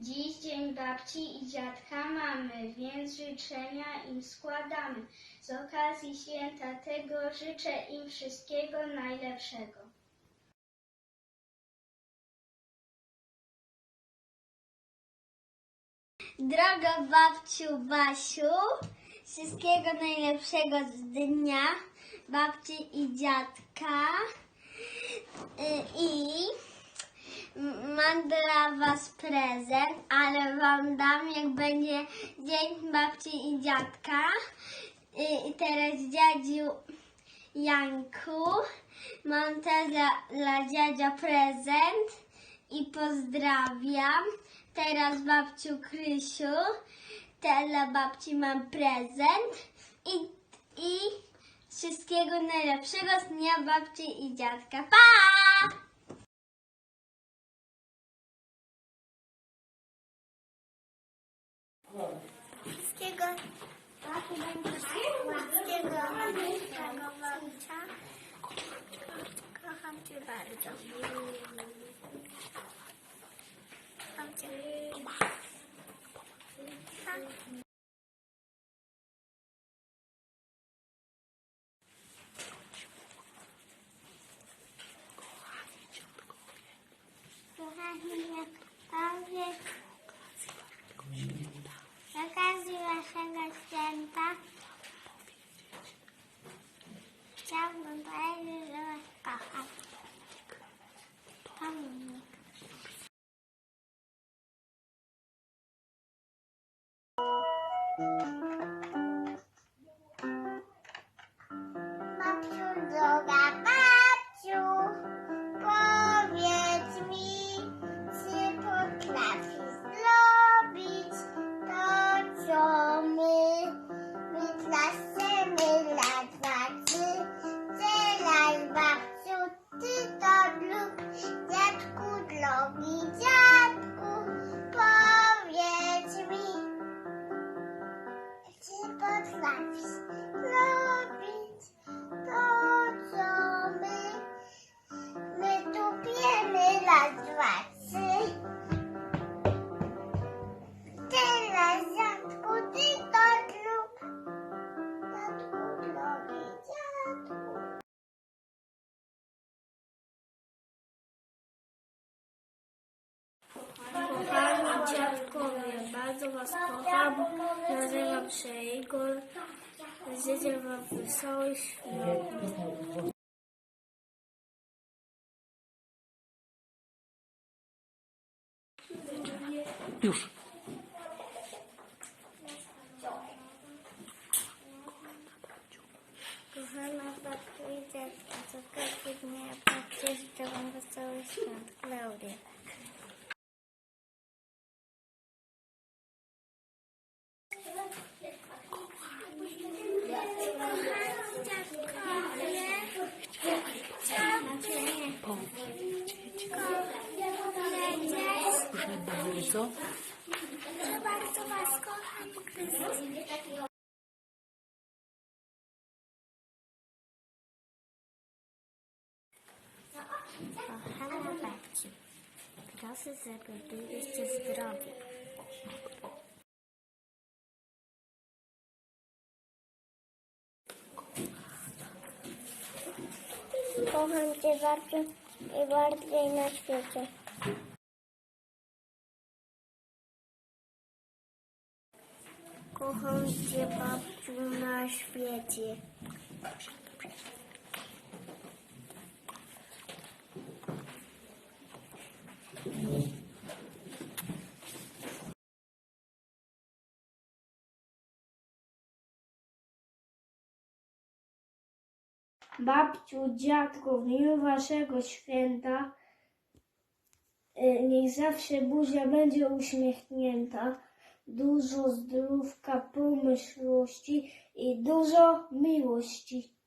Dziś dzień babci i dziadka mamy, więc życzenia im składamy. Z okazji święta tego życzę im wszystkiego najlepszego. Droga babciu Basiu, wszystkiego najlepszego z dnia babci i dziadka. Y, I mam dla was prezent, ale wam dam jak będzie dzień babci i dziadka. I teraz dziadziu Janku, mam też dla, dla dziadzia prezent i pozdrawiam. Teraz babciu Krysiu, też dla babci mam prezent i, i wszystkiego najlepszego z dnia babci i dziadka. Pa! Wszystkiego Wszystkiego najlepszego babcia. Kocham cię bardzo. Kocham cię. Droga babciu, powiedz mi, czy potrafisz zrobić to, co my? My klaszemy na dwa, babciu, ty to lub dziadku, drogi dziadku, powiedz mi, czy potrafisz was kocham. Nazywam się Igor. Życzę wam wesołych świąt. Już. Bardzo. Że bardzo was kocham, Krystyna. Kochana babci, proszę, żeby byliście zdrowi. Kocham cię bardzo i bardziej na świecie. Kocham cię babciu na świecie. Babciu, dziadku, w dniu waszego święta y, niech zawsze buzia będzie uśmiechnięta, dużo zdrówka, pomyślności i dużo miłości.